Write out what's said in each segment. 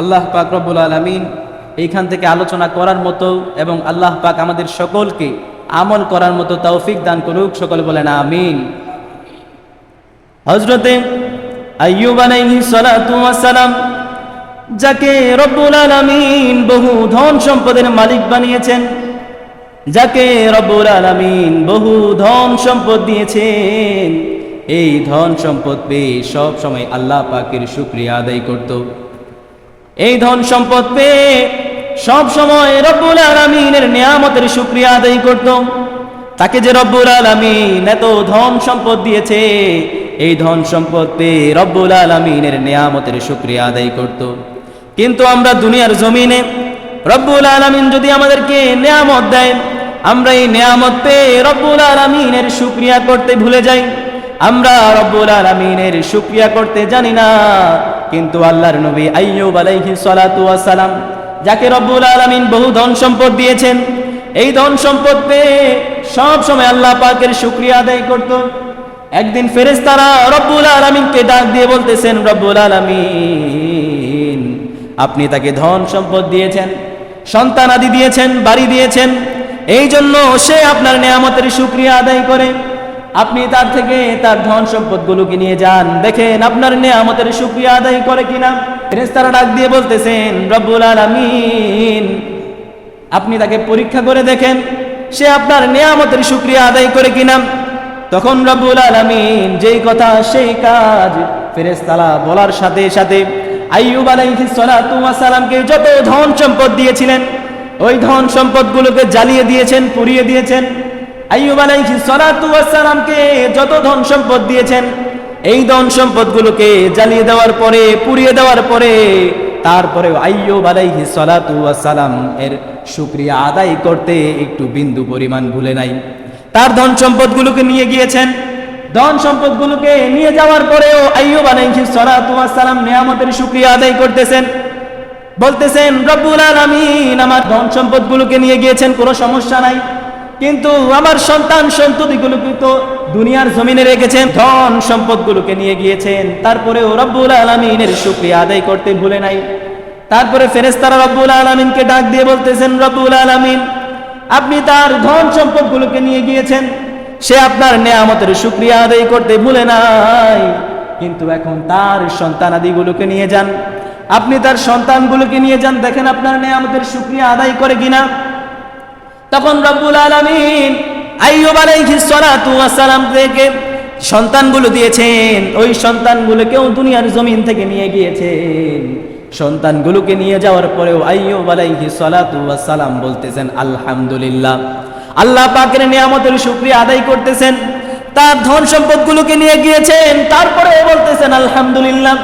আল্লাহ পাক রব্বুল আলমিন এইখান থেকে আলোচনা করার মতো এবং আল্লাহ পাক আমাদের সকলকে আমল করার মতো তৌফিক দান করুক, সকলে বলেন আমিন। হজরতে যাকে রব্বুল আলামিন বহু ধন সম্পদের মালিক বানিয়েছেন, যাকে রব্বুল আলামিন বহু ধন সম্পদ দিয়েছেন, এই ধন সম্পদ পেয়ে সব সময় আল্লাহ পাকের শুক্রিয়া আদায় করত। এই ধন সম্পদ পেয়ে সব সময় রব্বুল আলামিনের নিয়ামতের শুক্রিয়া আদায় করত। তাকে যে রব্বুল আলামিন এত ধন সম্পদ দিয়েছে, এই ধন সম্পদ পেয়ে রব্বুল আলামিনের নিয়ামতের শুক্রিয়া আদায় করত। কিন্তু আমরা দুনিয়ার জমিনে রব্বুল আলামিন যদি আমাদেরকে নিয়ামত দেয়, আমরা এই নিয়ামত পেয়ে রব্বুল আলামিনের শুক্রিয়া করতে ভুলে যাই। আমরা রব্বুল আলামিনের শুক্রিয়া করতে জানি না কিন্তু আল্লাহর নবী আইয়ুব আলাইহিস সালাতু সালাম যাকে রব্বুল আলামিন বহু ধন সম্পদ দিয়েছেন, এই ধন সম্পদ পেয়ে সব সময় আল্লাহ পাকের শুক্রিয়া আদায় করত। একদিন ফেরেশতারা রব্বুল আলামিনকে ডাক দিয়ে বলতেছেন, রব্বুল আলামিন, আপনি তাকে ধন সম্পদ দিয়েছেন, সন্তান আদি দিয়েছেন, বাড়ি দিয়েছেন এই জন্য সে আপনার নেয়ামতের শুক্রিয়া আদায় করে। আপনি তার থেকে তার ধন সম্পদগুলোকে নিয়ে যান। দেখেন আপনার নেয়ামতের শুক্রিয়া আদায় করে কিনা। ফেরেশতারা ডাক দিয়ে বলতেছেন, রব্বুল আলামিন, আপনি তাকে পরীক্ষা করে দেখেন, সে আপনার নেয়ামতের শুক্রিয়া আদায় করে কিনা। তখন রব্বুল আলামিন যেই কথা, সেই কাজ ফেরেশতারা বলার সাথে সাথে আইয়ুব আলাইহিস সালাতু ওয়াস সালামকে যত ধন সম্পদ দিয়েছিলেন, ওই ধন সম্পদগুলোকে জ্বালিয়ে দিয়েছেন, পুড়িয়ে দিয়েছেন। আইয়ুব আলাইহিস সালাতু যত ধন সম্পদ দিয়েছেন, এই ধন সম্পদগুলোকে জ্বালিয়ে দেওয়ার পরে, পুড়িয়ে দেওয়ার পরে তারপরে আইয়ুব আলাইহিস সালাতু এর শুকরিয়া আদায় করতে একটু বিন্দু পরিমাণ ভুলে নাই। তার ধন সম্পদগুলোকে নিয়ে গিয়েছেন। ধন সম্পদগুলোকে নিয়ে যাওয়ার পরেও আইয়ুব আলাইহিস সালাতু ওয়াস নিয়ামতের শুকরিয়া আদায় করতেছেন। বলতেছেন, রব্বুল আলামিন, আমার ধন সম্পদগুলোকে নিয়ে গিয়েছেন, কোনো সমস্যা নাই। কিন্তু আমার সন্তান সন্ততিগুলোকে তো দুনিয়ার জমিনে রেখেছেন, ধন সম্পদগুলোকে নিয়ে গিয়েছেন। তারপরেও রব্বুল আলামিনের শুকরিয়া আদায় করতে ভুলে নাই। তারপরে ফেরেশতারা রব্বুল আলামিনকে ডাক দিয়ে বলতেছেন, রব্বুল আলামিন, আপনি তার ধন সম্পদগুলোকে নিয়ে গিয়েছেন। সে আপনার নেয়ামতের শুক্রিয়া আদায় করতে ভুলে নাই। কিন্তু এখন তার সন্তান সন্তানাদিগুলোকে নিয়ে যান। আপনি তার সন্তানগুলোকে নিয়ে যান, দেখেন আপনার নেয়ামতের শুক্রিয়া আদায় করে কিনা। তখন রব্বুল আলামিন আইয়ুব আলাইহিস সালাম থেকে সন্তানগুলো দিয়েছেন। ওই সন্তানগুলোকেও দুনিয়ার জমিন থেকে নিয়ে গিয়েছেন। সন্তানগুলোকে নিয়ে যাওয়ার পরেও আইয়ুব সালাম বলতেছেন, আলহামদুলিল্লাহ। আল্লাহ পাকের নিয়ামতের শুকরিয়া আদায় করতেছেন। তার ধন সম্পদগুলোকে নিয়ে গিয়েছেন। তারপরে বলতেছেন, আলহামদুলিল্লাহ।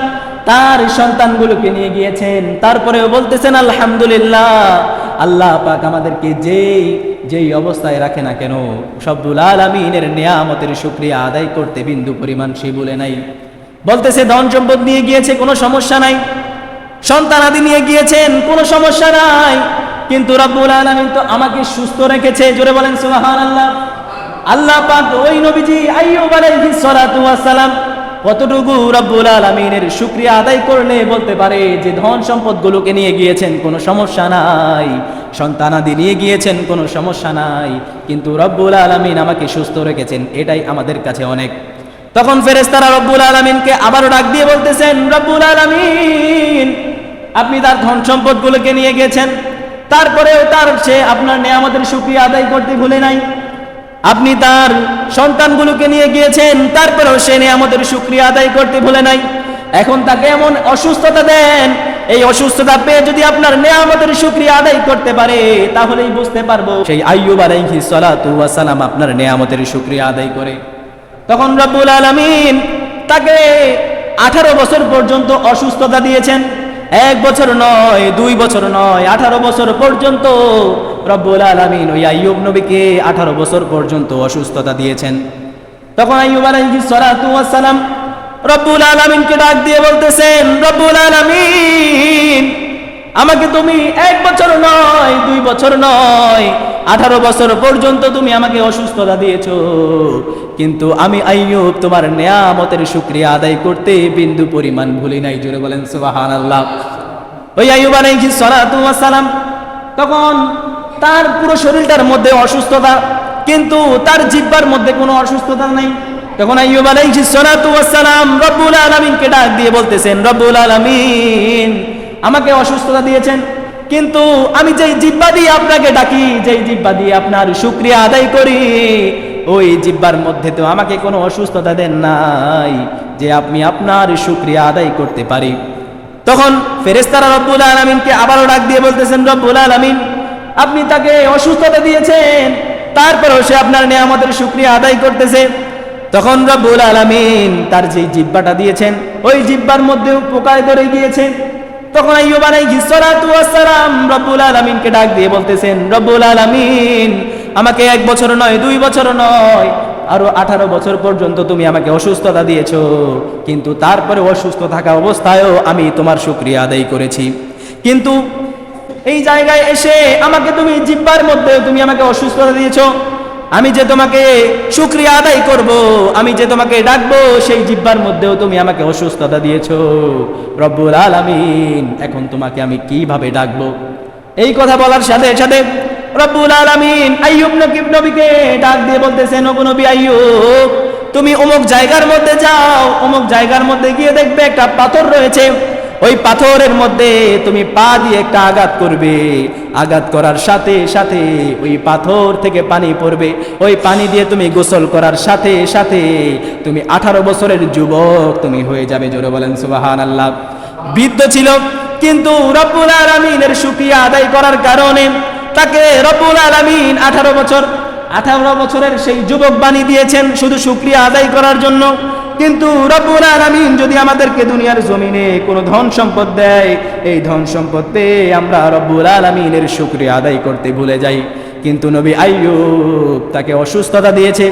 তার সন্তানগুলোকে নিয়ে গিয়েছেন। তারপরেও বলতেছেন, আলহামদুলিল্লাহ, আল্লাহ পাক আমাদেরকে যেই যেই অবস্থায় রাখে না কেন সব্দুল আলমিনের নিয়ামতের শুক্রিয়া আদায় করতে বিন্দু পরিমাণ সে বলে নাই। বলতেছে, ধন সম্পদ নিয়ে গিয়েছে, কোনো সমস্যা নাই। সন্তান আদি নিয়ে গিয়েছেন, কোনো সমস্যা নাই। কিন্তু রব্বুল আলমিন তো আমাকে সুস্থ রেখেছে। জোরে বলেন সুবাহান আল্লাহ আল্লাহ পাক ওই নবীজি আইয়ুব আলাইহিস সালাতু ওয়াস সালাম কতটুকু রব্বুল আলমিনের শুক্রিয়া আদায় করলে বলতে পারে যে ধন সম্পদগুলোকে নিয়ে গিয়েছেন, কোনো সমস্যা নাই। সন্তানাদি নিয়ে গিয়েছেন, কোনো সমস্যা নাই। কিন্তু রব্বুল আলমিন আমাকে সুস্থ রেখেছেন, এটাই আমাদের কাছে অনেক। তখন ফেরেস্তারা রব্বুল আলমিনকে আবারও ডাক দিয়ে বলতেছেন, রব্বুল আলমিন, আপনি তার ধন সম্পদগুলোকে নিয়ে গেছেন তারপরেও তার সে আপনার নেয়ামতের শুক্রিয়া আদায় করতে ভুলে নাই। আপনি তার সন্তানগুলোকে নিয়ে গিয়েছেন, তারপরেও সে নিয়ামতের শুক্রিয়া আদায় করতে ভুলে নাই। এখন তাকে এমন অসুস্থতা দেন, এই অসুস্থতা পেয়ে যদি আপনার নেয়ামতের শুক্রিয়া আদায় করতে পারে, তাহলেই বুঝতে পারব সেই আইয়ুব আলাইহিস সালাতু ওয়াস সালাম আপনার নেয়ামতের শুক্রিয়া আদায় করে। তখন রব্বুল আলামিন তাকে আঠারো বছর পর্যন্ত অসুস্থতা দিয়েছেন। এক বছর নয়, দুই বছর নয়, আঠারো বছর পর্যন্ত রব্বুল আলমিন ওই আইয়ুব নবীকে আঠারো বছর পর্যন্ত অসুস্থতা দিয়েছেন। তখন আইয়ুব আলাইহিস সালাতু ওয়াস সালাম রব্বুল আলমিনকে ডাক দিয়ে বলতেছেন, রব্বুল আলমিন, আমাকে তুমি এক বছর নয়, দুই বছর নয়, আঠারো বছর পর্যন্ত তুমি আমাকে অসুস্থতা দিয়েছ। কিন্তু আমি আইয়ুব তোমার নেয়ামতের শুক্রিয়া আদায় করতে বিন্দু পরিমাণ ভুলি নাই। জুড়ে বলেন সুবাহান আল্লাহ ওই সালাতু ওয়াস সালাম তখন তার পুরো শরীরটার মধ্যে অসুস্থতা, কিন্তু তার জিব্বার মধ্যে কোনো অসুস্থতা নেই। তখন আইয়ুব আলাইহিস সালাতু ওয়াস সালাম রব্বুল আলামিনকে ডাক দিয়ে বলতেছেন, রব্বুল আলামিন, আমাকে অসুস্থতা দিয়েছেন, কিন্তু আমি যেই জিব্বা দিয়ে আপনাকে ডাকি, যেই জিব্বা দিয়ে আপনার শুক্রিয়া আদায় করি, ওই জিব্বার মধ্যে তো আমাকে কোনো অসুস্থতা দেন নাই, যে আপনি আপনার শুক্রিয়া আদায় করতে পারি। তখন ফেরেস্তারা রব্বুল আলমিনকে আবারও ডাক দিয়ে বলতেছেন, রব্বুল আলমিন আপনি তাকে অসুস্থতা দিয়েছেন, তারপরেও সে আপনার নিয়ামতের শুক্রিয়া আদায় করতেছে। তখন রব্বুল আলমিন তার যে জিব্বাটা দিয়েছেন, ওই জিব্বার মধ্যেও পোকায় ধরে গিয়েছে তখন আইয়ুব আলাইহিস সালাতু ওয়াস সালাম রব্বুল আলামিনকে ডাক দিয়ে বলতেছেন, রব্বুল আলামিন, আমাকে এক বছর নয়, দুই বছর নয়, আরও আঠারো বছর পর্যন্ত তুমি আমাকে অসুস্থতা দিয়েছ। কিন্তু তারপরে অসুস্থ থাকা অবস্থায়ও আমি তোমার শুক্রিয়া আদায় করেছি। কিন্তু এই জায়গায় এসে আমাকে তুমি জিব্বার মধ্যে তুমি আমাকে অসুস্থতা দিয়েছ। আমি যে তোমাকে শুক্রিয়া আদায় করব, আমি যে তোমাকে ডাকবো, সেই জিব্বার মধ্যেও তুমি আমাকে অসুস্থতা দিয়েছ। রব্বুল আলামিন, এখন তোমাকে আমি কীভাবে ডাকবো? এই কথা বলার সাথে সাথে রব্বুল আলামিন আইয়ুব নকিব নবীকে ডাক দিয়ে বলতেছেন ওগো নবী আইয়ুব, তুমি অমুক জায়গার মধ্যে যাও, অমুক জায়গার মধ্যে গিয়ে দেখবে একটা পাথর রয়েছে। ওই পাথরের মধ্যে তুমি পা দিয়ে একটা আঘাত করবে। আঘাত করার সাথে সাথে ওই পাথর থেকে পানি পড়বে। ওই পানি দিয়ে তুমি গোসল করার সাথে সাথে তুমি আঠারো বছরের যুবক, তুমি হয়ে যাবে। জোরে বলেন সুবাহান আল্লাহ বৃদ্ধ ছিল, কিন্তু রব্বুল আলমিনের সুক্রিয়া আদায় করার কারণে তাকে রব্বুল আলমিন আঠারো বছর, আঠারো বছরের সেই যুবক বানিয়ে দিয়েছেন শুধু শুক্রিয়া আদায় করার জন্য। কিন্তু রব্বুল আলামিন যদি আমাদেরকে দুনিয়ার জমিনে কোনো ধন সম্পদ দেয়, এই ধন সম্পদ পেয়ে আমরা রব্বুল আলামিনের শুক্রিয়া আদায় করতে ভুলে যাই। কিন্তু নবী আইয়ুব তাকে অসুস্থতা দিয়েছে।